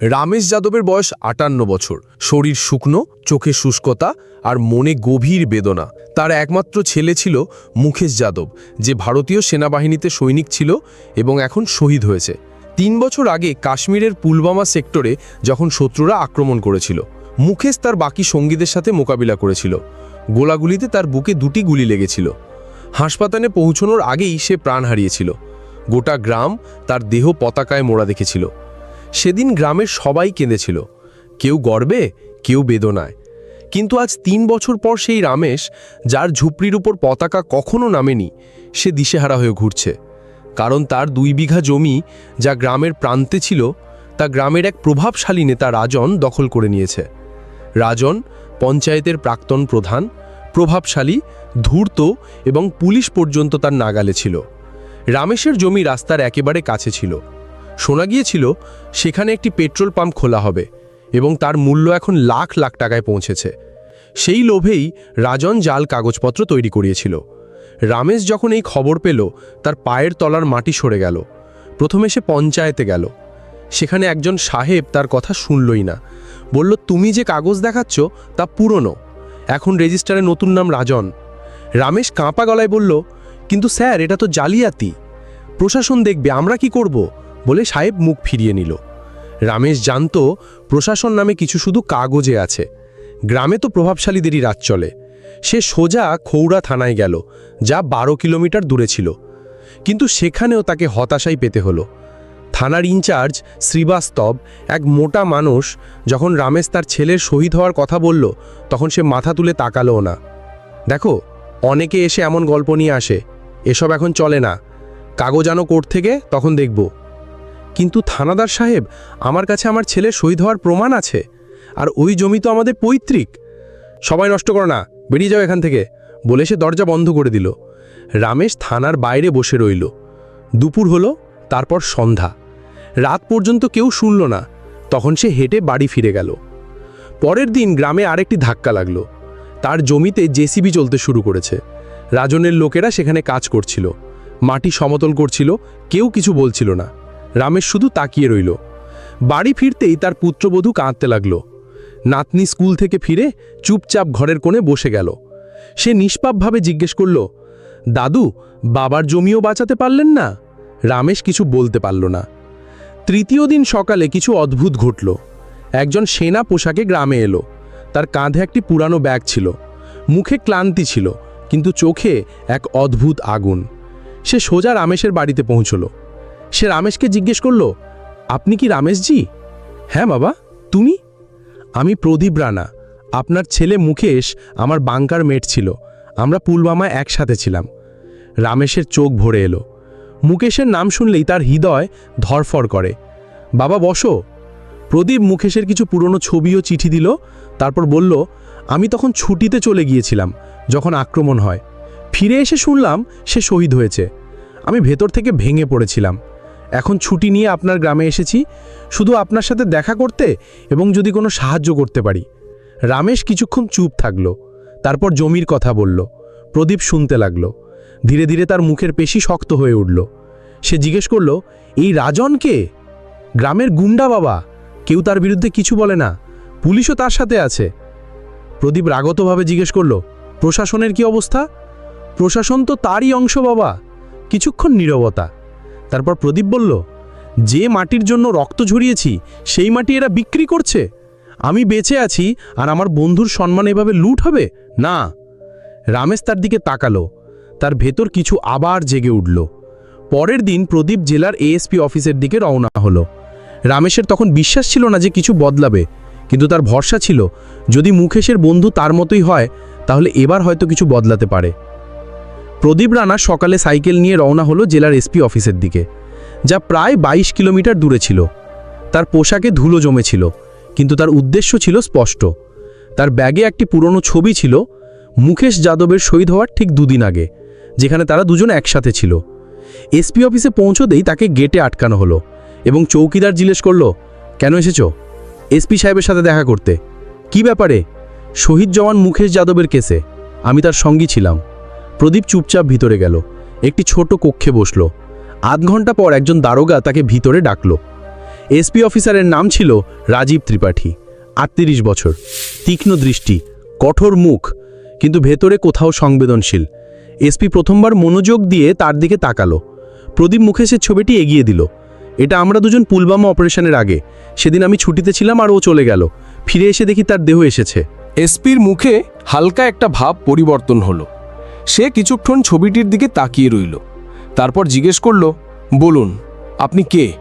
রামেশ যাদবের বয়স আটান্ন বছর। শরীর শুকনো, চোখে শুষ্কতা আর মনে গভীর বেদনা। তার একমাত্র ছেলে ছিল মুখেশ যাদব, যে ভারতীয় সেনাবাহিনীতে সৈনিক ছিল এবং এখন শহীদ হয়েছে। তিন বছর আগে কাশ্মীরের পুলবামা সেক্টরে যখন শত্রুরা আক্রমণ করেছিল মুখেশ তার বাকি সঙ্গীদের সাথে মোকাবিলা করেছিল। গোলাগুলিতে তার বুকে দুটি গুলি লেগেছিল। হাসপাতালে পৌঁছানোর আগেই সে প্রাণ হারিয়েছিল। গোটা গ্রাম তার দেহ পতাকায় মোড়া দেখেছিল। সেদিন গ্রামের সবাই কেঁদেছিল। কেউ গর্বে, কেউ বেদনায়। কিন্তু আজ তিন বছর পর সেই রামেশ, যার ঝুপড়ির উপর পতাকা কখনো নামেনি, সে দিশেহারা হয়ে ঘুরছে। কারণ তার দুই বিঘা জমি যা গ্রামের প্রান্তে ছিল, তা গ্রামের এক প্রভাবশালী নেতা রাজন দখল করে নিয়েছে। রাজন পঞ্চায়েতের প্রাক্তন প্রধান, প্রভাবশালী, ধূর্ত এবং পুলিশ পর্যন্ত তার নাগালে ছিল। রামেশের জমি রাস্তার একেবারে কাছে ছিল। শোনা গিয়েছিল, সেখানে একটি পেট্রোল পাম্প খোলা হবে এবং তার মূল্য এখন লাখ লাখ টাকায় পৌঁছেছে। সেই লোভেই রাজন জাল কাগজপত্র তৈরি করিয়েছিল। রামেশ যখন এই খবর পেল, তার পায়ের তলার মাটি সরে গেল। প্রথমে সে পঞ্চায়েতে গেল। সেখানে একজন সাহেব তার কথা শুনলই না। বলল, তুমি যে কাগজ দেখাচ্ছ, তা পুরনো। এখন রেজিস্টারে নতুন নাম রাজন। রামেশ কাঁপা গলায় বলল, কিন্তু স্যার, এটা তো জালিয়াতি। প্রশাসন দেখবে, আমরা কি করব? বলে সাহেব মুখ ফিরিয়ে নিল। রামেশ জানত প্রশাসন নামে কিছু শুধু কাগজে আছে। গ্রামে তো প্রভাবশালীদেরই রাত চলে। সে সোজা খৌড়া থানায় গেল, যা বারো কিলোমিটার দূরে ছিল। কিন্তু সেখানেও তাকে হতাশাই পেতে হলো। থানার ইনচার্জ শ্রীবাস্তব, এক মোটা মানুষ, যখন রামেশ তার ছেলের শহীদ হওয়ার কথা বলল, তখন সে মাথা তুলে তাকালোও না। দেখো, অনেকে এসে এমন গল্প নিয়ে আসে। এসব এখন চলে না। কাগজ আনো কোর্ট থেকে তখন দেখব। কিন্তু থানাদার সাহেব, আমার কাছে আমার ছেলে শহীদ হওয়ার প্রমাণ আছে। আর ওই জমি তো আমাদের পৈতৃক। সবাই নষ্ট করো না, বেরিয়ে যাও এখান থেকে, বলে সে দরজা বন্ধ করে দিল। রামেশ থানার বাইরে বসে রইল। দুপুর হলো, তারপর সন্ধ্যা। রাত পর্যন্ত কেউ শুনল না, তখন সে হেঁটে বাড়ি ফিরে গেল। পরের দিন গ্রামে আরেকটি ধাক্কা লাগল। তার জমিতে জেসিবি চলতে শুরু করেছে। রাজনের লোকেরা সেখানে কাজ করছিল। মাটি সমতল করছিল, কেউ কিছু বলছিল না। রামেশ শুধু তাকিয়ে রইল। বাড়ি ফিরতেই তার পুত্রবধূ কাঁদতে লাগল। নাতনি স্কুল থেকে ফিরে চুপচাপ ঘরের কোণে বসে গেল। সে নিষ্পাপভাবে জিজ্ঞেস করল, দাদু, বাবার জমিও বাঁচাতে পারলেন না? রামেশ কিছু বলতে পারল না। তৃতীয় দিন সকালে কিছু অদ্ভুত ঘটল। একজন সেনা পোশাকে গ্রামে এলো। তার কাঁধে একটি পুরানো ব্যাগ ছিল। মুখে ক্লান্তি ছিল, কিন্তু চোখে এক অদ্ভুত আগুন। সে সোজা রামেশের বাড়িতে পৌঁছল। সে রামেশকে জিজ্ঞেস করল, আপনি কি রামেশজি? হ্যাঁ বাবা, তুমি? আমি প্রদীপ রানা, আপনার ছেলে মুকেশ, আমার বাংকার মেট ছিল, আমরা পুলবামায় একসাথে ছিলাম। রামেশের চোখ ভরে এলো। মুকেশের নাম শুনলেই তার হৃদয় ধরফর করে। বাবা, বসো। প্রদীপ মুকেশের কিছু পুরনো ছবি ও চিঠি দিল, তারপর বলল, আমি তখন ছুটিতে চলে গিয়েছিলাম, যখন আক্রমণ হয়। ফিরে এসে শুনলাম সে শহীদ হয়েছে। আমি ভেতর থেকে ভেঙে পড়েছিলাম। এখন ছুটি নিয়ে আপনার গ্রামে এসেছি, শুধু আপনার সাথে দেখা করতে এবং যদি কোনো সাহায্য করতে পারি। রামেশ কিছুক্ষণ চুপ থাকল, তারপর জমির কথা বলল, প্রদীপ শুনতে লাগল, ধীরে ধীরে তার মুখের পেশি শক্ত হয়ে উঠল। সে জিজ্ঞেস করল, এই রাজন কে? গ্রামের গুন্ডা বাবা? কেউ তার বিরুদ্ধে কিছু বলে না, পুলিশও তার সাথে আছে? প্রদীপ রাগতভাবে জিজ্ঞেস করল, প্রশাসনের কি অবস্থা? প্রশাসন তো তারই অংশ বাবা, কিছুক্ষণ নীরবতা। তারপর প্রদীপ বলল, যে মাটির জন্য রক্ত ঝরিয়েছি, সেই মাটি এরা বিক্রি করছে। আমি বেঁচে আছি আর আমার বন্ধুর সম্মান এভাবে লুট হবে? না। রামেশ তার দিকে তাকালো। তার ভেতর কিছু আবার জেগে উঠল। পরের দিন প্রদীপ জেলার এএসপি অফিসের দিকে রওনা হলো। রামেশের তখন বিশ্বাস ছিল না যে কিছু বদলাবে, কিন্তু তার ভরসা ছিল, যদি মুখেশের বন্ধু তার মতোই হয়, তাহলে এবার হয়তো কিছু বদলাতে পারে। প্রদীপ রানা সকালে সাইকেল নিয়ে রওনা হলো জেলার এসপি অফিসের দিকে, যা প্রায় ২২ কিলোমিটার দূরে ছিল। তার পোশাকে ধুলো জমেছিল, কিন্তু তার উদ্দেশ্য ছিল স্পষ্ট। তার ব্যাগে একটি পুরনো ছবি ছিল, মুকেশ যাদবের শহীদ হওয়ার ঠিক দুদিন আগে, যেখানে তারা দুজন একসাথে ছিল। এসপি অফিসে পৌঁছতেই তাকে গেটে আটকানো হলো এবং চৌকিদার জিজ্ঞেস করল, কেন এসেছ? এসপি সাহেবের সাথে দেখা করতে। কি ব্যাপারে? শহীদ জওয়ান মুকেশ যাদবের কেসে। আমি তার সঙ্গী ছিলাম। প্রদীপ চুপচাপ ভিতরে গেল। একটি ছোট কক্ষে বসল। আধ ঘণ্টা পর একজন দারোগা তাকে ভিতরে ডাকল। এসপি অফিসারের নাম ছিল রাজীব ত্রিপাঠী, আটত্রিশ বছর। তীক্ষ্ণ দৃষ্টি, কঠোর মুখ, কিন্তু ভেতরে কোথাও সংবেদনশীল। এসপি প্রথমবার মনোযোগ দিয়ে তার দিকে তাকালো। প্রদীপ মুখেশের ছবিটি এগিয়ে দিল। এটা আমরা দুজন পুলবামা অপারেশনের আগে। সেদিন আমি ছুটিতে ছিলাম আর ও চলে গেল। ফিরে এসে দেখি তার দেহ এসেছে। এসপির মুখে হালকা একটা ভাব পরিবর্তন হলো। সে কিছুক্ষণ ছবিটির দিকে তাকিয়ে রইল। তারপর জিজ্ঞেস করল, বলুন, আপনি কে?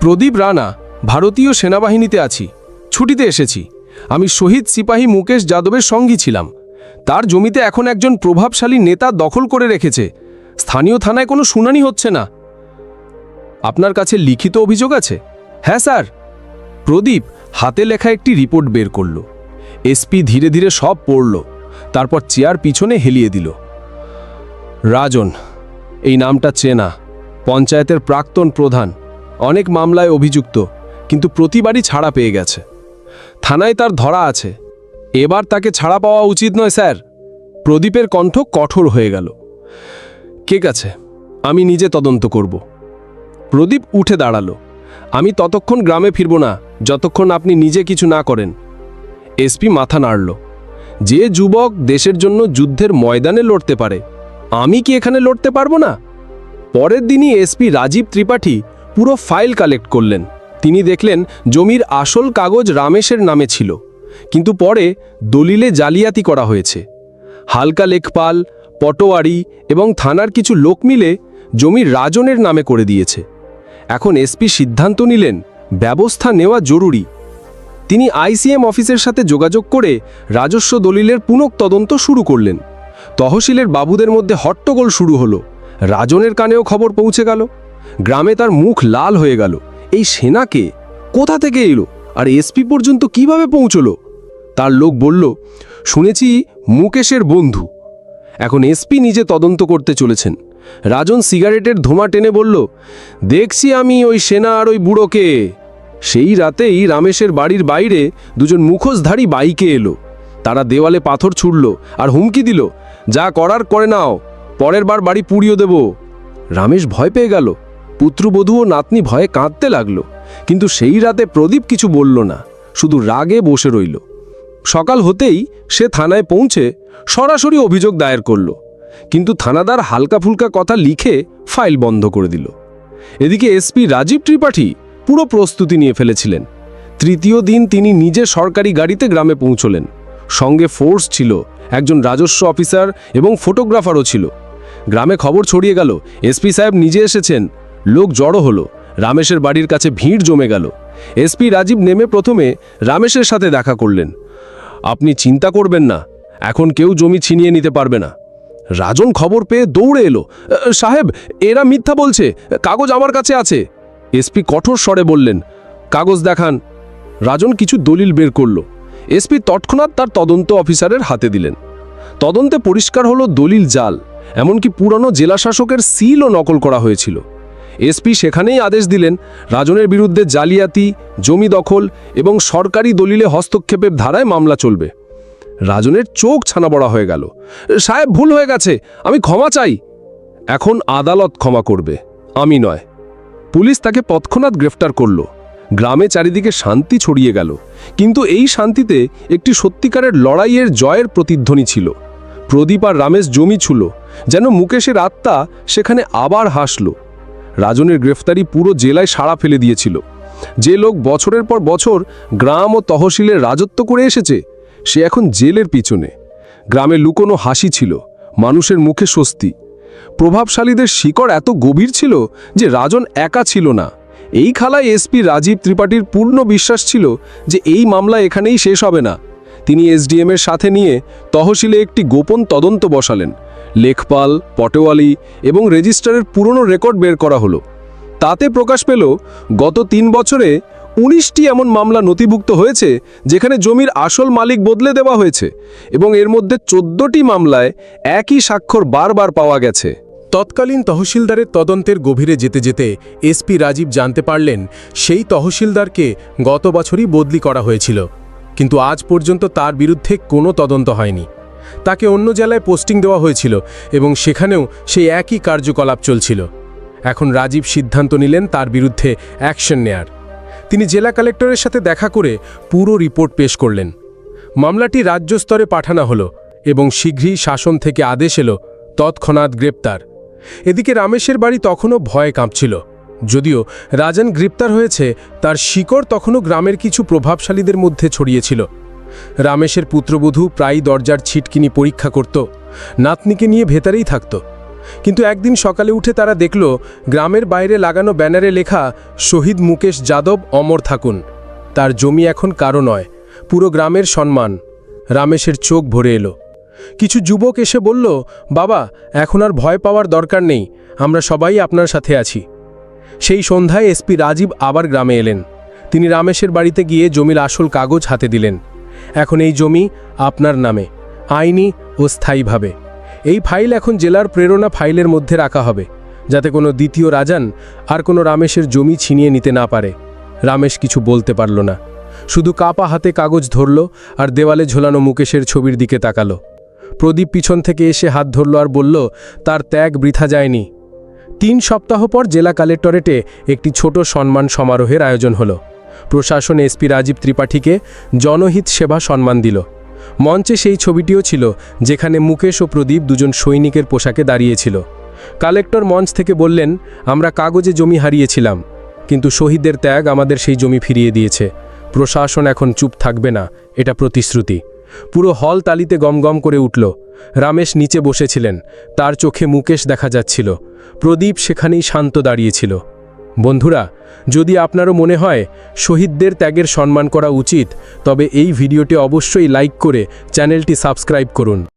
প্রদীপ রানা, ভারতীয় সেনাবাহিনীতে আছি। ছুটিতে এসেছি। আমি শহীদ সিপাহী মুকেশ যাদবের সঙ্গী ছিলাম। তার জমিতে এখন একজন প্রভাবশালী নেতা দখল করে রেখেছে। স্থানীয় থানায় কোনো শুনানি হচ্ছে না। আপনার কাছে লিখিত অভিযোগ আছে? হ্যাঁ স্যার। প্রদীপ হাতে লেখা একটি রিপোর্ট বের করল। এসপি ধীরে ধীরে সব পড়ল। তারপর চেয়ার পিছনে হেলিয়ে দিল। রাজন, এই নামটা চেনা, পঞ্চায়েতের প্রাক্তন প্রধান, অনেক মামলায় অভিযুক্ত, কিন্তু প্রতিবারই ছাড়া পেয়ে গেছে। থানায় তার ধরা আছে। এবার তাকে ছাড়া পাওয়া উচিত নয়, স্যার। প্রদীপের কণ্ঠ কঠোর হয়ে গেল। ঠিক আছে আমি নিজে তদন্ত করব। প্রদীপ উঠে দাঁড়াল। আমি ততক্ষণ গ্রামে ফিরব না, যতক্ষণ আপনি নিজে কিছু না করেন। এসপি মাথা নাড়ল। যে যুবক দেশের জন্য যুদ্ধের ময়দানে লড়তে পারে, আমি কি এখানে লড়তে পারব না? পরের দিনই এসপি রাজীব ত্রিপাঠী পুরো ফাইল কালেক্ট করলেন। তিনি দেখলেন জমির আসল কাগজ রামেশের নামে ছিল, কিন্তু পরে দলিলে জালিয়াতি করা হয়েছে। হালকা লেখপাল, পটোয়ারি এবং থানার কিছু লোক মিলে জমি রাজনের নামে করে দিয়েছে। এখন এসপি সিদ্ধান্ত নিলেন, ব্যবস্থা নেওয়া জরুরি। তিনি আইসিএম অফিসের সাথে যোগাযোগ করে রাজস্ব দলিলের পুনক তদন্ত শুরু করলেন। তহসিলের বাবুদের মধ্যে হট্টগোল শুরু হলো। রাজনের কানেও খবর পৌঁছে গেল। গ্রামে তার মুখ লাল হয়ে গেল। এই সেনাকে কোথা থেকে এলো? আর এসপি পর্যন্ত কীভাবে পৌঁছলো? তার লোক বলল, শুনেছি মুকেশের বন্ধু। এখন এসপি নিজে তদন্ত করতে চলেছেন। রাজন সিগারেটের ধোঁয়া টেনে বলল, দেখছি আমি ওই সেনা আর ওই বুড়োকে। সেই রাতেই রামেশের বাড়ির বাইরে দুজন মুখোশধারী বাইকে এলো। তারা দেওয়ালে পাথর ছুড়ল আর হুমকি দিল, যা করার করে নাও, পরের বার বাড়ি পুড়িয়ে দেব। রামেশ ভয় পেয়ে গেল। পুত্রবধূ ও নাতনি ভয়ে কাঁদতে লাগল। কিন্তু সেই রাতে প্রদীপ কিছু বলল না, শুধু রাগে বসে রইল। সকাল হতেই সে থানায় পৌঁছে সরাসরি অভিযোগ দায়ের করল। কিন্তু থানাদার হালকা ফুলকা কথা লিখে ফাইল বন্ধ করে দিল। এদিকে এসপি রাজীব ত্রিপাঠী পুরো প্রস্তুতি নিয়ে ফেলেছিলেন। তৃতীয় দিন তিনি নিজে সরকারি গাড়িতে গ্রামে পৌঁছলেন। সঙ্গে ফোর্স ছিল, একজন রাজস্ব অফিসার এবং ফটোগ্রাফারও ছিল। গ্রামে খবর ছড়িয়ে গেল, এসপি সাহেব নিজে এসেছেন, লোক জড়ো হলো, রামেশের বাড়ির কাছে ভিড় জমে গেল। এসপি রাজীব নেমে প্রথমে রামেশের সাথে দেখা করলেন। আপনি চিন্তা করবেন না, এখন কেউ জমি ছিনিয়ে নিতে পারবে না। রাজন খবর পেয়ে দৌড়ে এলো সাহেব, এরা মিথ্যা বলছে, কাগজ আমার কাছে আছে। এসপি কঠোর স্বরে বললেন, কাগজ দেখান। রাজন কিছু দলিল বের করল। এসপি তৎক্ষণাৎ তার তদন্ত অফিসারের হাতে দিলেন। তদন্তে পরিষ্কার হলো দলিল জাল, এমনকি পুরনো জেলাশাসকের সিলও নকল করা হয়েছিল। এসপি সেখানেই আদেশ দিলেন, রাজনের বিরুদ্ধে জালিয়াতি, জমি দখল এবং সরকারি দলিলে হস্তক্ষেপের ধারায় মামলা চলবে। রাজনের চোখ ছানাবড়া হয়ে গেল, সাহেব, ভুল হয়ে গেছে, আমি ক্ষমা চাই। এখন আদালত ক্ষমা করবে, আমি নয়। পুলিশ তাকে তৎক্ষণাৎ গ্রেফতার করল। গ্রামে চারিদিকে শান্তি ছড়িয়ে গেল। কিন্তু এই শান্তিতে একটি সত্যিকারের লড়াইয়ের জয়ের প্রতিধ্বনি ছিল। প্রদীপ আর রামেশ জমি ছিল, যেন মুকেশের আত্মা সেখানে আবার হাসল। রাজনের গ্রেফতারি পুরো জেলায় সাড়া ফেলে দিয়েছিল। যে লোক বছরের পর বছর গ্রাম ও তহসিলের রাজত্ব করে এসেছে, সে এখন জেলের পিছনে। গ্রামে লুকোনো হাসি ছিল, মানুষের মুখে স্বস্তি। প্রভাবশালীদের শিকড় এত গভীর ছিল যে রাজন একা ছিল না। এই খালায় এসপি রাজীব ত্রিপাঠীর পূর্ণ বিশ্বাস ছিল যে এই মামলা এখানেই শেষ হবে না। তিনি এসডিএম এর সাথে নিয়ে তহসিলে একটি গোপন তদন্ত বসালেন। লেখপাল, পটোয়ালি এবং রেজিস্টারের পুরনো রেকর্ড বের করা হলো। তাতে প্রকাশ পেল, গত তিন বছরে উনিশটি এমন মামলা নথিভুক্ত হয়েছে যেখানে জমির আসল মালিক বদলে দেওয়া হয়েছে এবং এর মধ্যে চোদ্দটি মামলায় একই স্বাক্ষর বারবার পাওয়া গেছে। তৎকালীন তহসিলদারের তদন্তের গভীরে যেতে যেতে এসপি রাজীব জানতে পারলেন, সেই তহসিলদারকে গত বছরই বদলি করা হয়েছিল। কিন্তু আজ পর্যন্ত তার বিরুদ্ধে কোনো তদন্ত হয়নি। তাকে অন্য জেলায় পোস্টিং দেওয়া হয়েছিল এবং সেখানেও সেই একই কার্যকলাপ চলছিল। এখন রাজীব সিদ্ধান্ত নিলেন তার বিরুদ্ধে অ্যাকশন নেয়ার। তিনি জেলা কালেক্টরের সাথে দেখা করে পুরো রিপোর্ট পেশ করলেন। মামলাটি রাজ্য স্তরে পাঠানো হলো এবং শীঘ্রই শাসন থেকে আদেশ এলো, তৎক্ষণাৎ গ্রেপ্তার। এদিকে রামেশের বাড়ি তখনও ভয়ে কাঁপছিল। যদিও রাজন গ্রেপ্তার হয়েছে, তার শিকড় তখনও গ্রামের কিছু প্রভাবশালীদের মধ্যে ছড়িয়েছিল। রামেশের পুত্রবধূ প্রায় দরজার ছিটকিনি পরীক্ষা করত, নাতনিকে নিয়ে ভেতরেই থাকত। কিন্তু একদিন সকালে উঠে তারা দেখল, গ্রামের বাইরে লাগানো ব্যানারে লেখা, শহীদ মুকেশ যাদব, অমর থাকুন। তার জমি এখন কারও নয়, পুরো গ্রামের সম্মান। রামেশের চোখ ভরে এলো। কিছু যুবক এসে বলল, বাবা, এখন আর ভয় পাওয়ার দরকার নেই, আমরা সবাই আপনার সাথে আছি। সেই সন্ধ্যায় এসপি রাজীব আবার গ্রামে এলেন। তিনি রামেশের বাড়িতে গিয়ে জমির আসল কাগজ হাতে দিলেন। এখন এই জমি আপনার নামে, আইনি ও স্থায়ীভাবে। এই ফাইল এখন জেলার প্রেরণা ফাইলের মধ্যে রাখা হবে, যাতে কোনো দ্বিতীয় রাজান আর কোনো রামেশের জমি ছিনিয়ে নিতে না পারে। রামেশ কিছু বলতে পারল না। শুধু কাপা হাতে কাগজ ধরল আর দেওয়ালে ঝোলানো মুকেশের ছবির দিকে তাকালো। প্রদীপ পিছন থেকে এসে হাত ধরল আর বলল, তার ত্যাগ বৃথা যায়নি। তিন সপ্তাহ পর জেলা কালেক্টরেটে একটি ছোট সম্মান সমারোহের আয়োজন হলো। প্রশাসন এসপি রাজীব ত্রিপাঠীকে জনহিত সেবা সম্মান দিল। মঞ্চে সেই ছবিটিও ছিল, যেখানে মুকেশ ও প্রদীপ দুজন সৈনিকের পোশাকে দাঁড়িয়েছিল। কালেক্টর মঞ্চ থেকে বললেন, আমরা কাগজে জমি হারিয়েছিলাম, কিন্তু শহীদদের ত্যাগ আমাদের সেই জমি ফিরিয়ে দিয়েছে। প্রশাসন এখন চুপ থাকবে না, এটা প্রতিশ্রুতি। পুরো হল তালিতে গমগম করে উঠল। রামেশ নিচে বসেছিলেন, তার চোখে মুকেশ দেখা যাচ্ছিল। প্রদীপ সেখানেই শান্ত দাঁড়িয়েছিল বন্ধুরা, যদি আপনারও মনে হয় শহীদদের ত্যাগের সম্মান করা উচিত, তবে এই ভিডিওটি অবশ্যই লাইক করে চ্যানেলটি সাবস্ক্রাইব করুন।